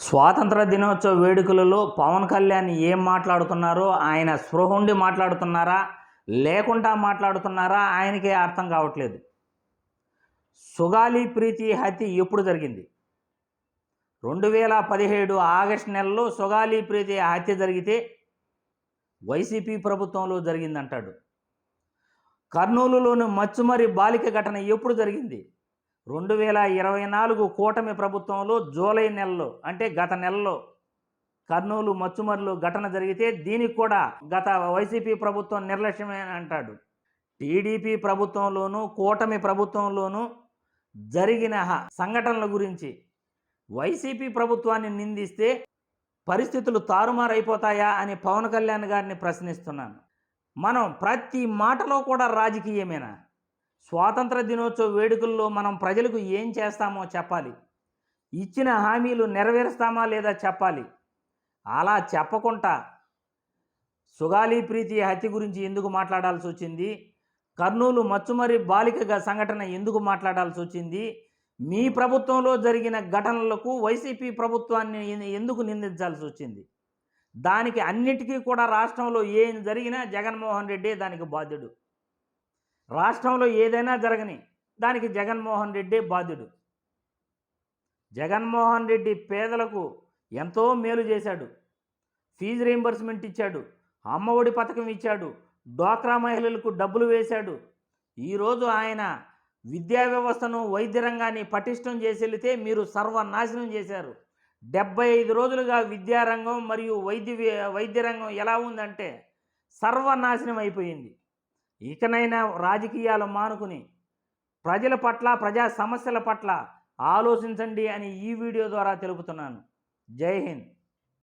స్వాతంత్ర దినోత్సవ వేడుకలలో పవన్ కళ్యాణ్ ఏం మాట్లాడుతున్నారో ఆయన స్పృహ ఉండి మాట్లాడుతున్నారా లేకుండా మాట్లాడుతున్నారా ఆయనకే అర్థం కావట్లేదు. సుగాలి ప్రీతి హత్య ఎప్పుడు జరిగింది? రెండు వేల పదిహేడు ఆగస్టు నెలలో సుగాలి ప్రీతి హత్య జరిగితే వైసీపీ ప్రభుత్వంలో జరిగిందంటాడు. కర్నూలులోని మచ్చుమరి బాలిక ఘటన ఎప్పుడు జరిగింది? రెండు వేల ఇరవై నాలుగు కూటమి ప్రభుత్వంలో జూలై నెలలో అంటే గత నెలలో కర్నూలు మచ్చుమర్లు ఘటన జరిగితే దీనికి కూడా గత వైసీపీ ప్రభుత్వం నిర్లక్ష్యమే అని అంటాడు. టీడీపీ ప్రభుత్వంలోనూ కూటమి ప్రభుత్వంలోనూ జరిగిన సంఘటనల గురించి వైసీపీ ప్రభుత్వాన్ని నిందిస్తే పరిస్థితులు తారుమారైపోతాయా అని పవన్ కళ్యాణ్ గారిని ప్రశ్నిస్తున్నాను. మనం ప్రతి మాటలో కూడా రాజకీయమేనా? స్వాతంత్ర దినోత్సవ వేడుకల్లో మనం ప్రజలకు ఏం చేస్తామో చెప్పాలి. ఇచ్చిన హామీలు నెరవేరుస్తామా లేదా చెప్పాలి. అలా చెప్పకుండా సుగాలి ప్రీతి హత్య గురించి ఎందుకు మాట్లాడాల్సి వచ్చింది? కర్నూలు మచ్చుమరి బాలికగా సంఘటన ఎందుకు మాట్లాడాల్సి వచ్చింది? మీ ప్రభుత్వంలో జరిగిన ఘటనలకు వైసీపీ ప్రభుత్వాన్ని ఎందుకు నిందించాల్సి వచ్చింది? దానికి అన్నిటికీ కూడా రాష్ట్రంలో ఏం జరిగినా జగన్మోహన్ రెడ్డి దానికి బాధ్యుడు. రాష్ట్రంలో ఏదైనా జరగని దానికి జగన్మోహన్ రెడ్డి బాధ్యుడు. జగన్మోహన్ రెడ్డి పేదలకు ఎంతో మేలు చేశాడు. ఫీజు రీంబర్స్మెంట్ ఇచ్చాడు. అమ్మఒడి పథకం ఇచ్చాడు. డ్వాక్రా మహిళలకు డబ్బులు వేశాడు. ఈరోజు ఆయన విద్యా వ్యవస్థను వైద్య రంగాన్ని పటిష్టం చేసి వెళితే మీరు సర్వనాశనం చేశారు. డెబ్బై ఐదు రోజులుగా విద్యారంగం మరియు వైద్య వైద్య రంగం ఎలా ఉందంటే సర్వనాశనం అయిపోయింది. ఇకనైనా రాజకీయాలు మానుకుని ప్రజల పట్ల ప్రజా సమస్యల పట్ల ఆలోచించండి అని ఈ వీడియో ద్వారా తెలుపుతున్నాను. జై హింద్.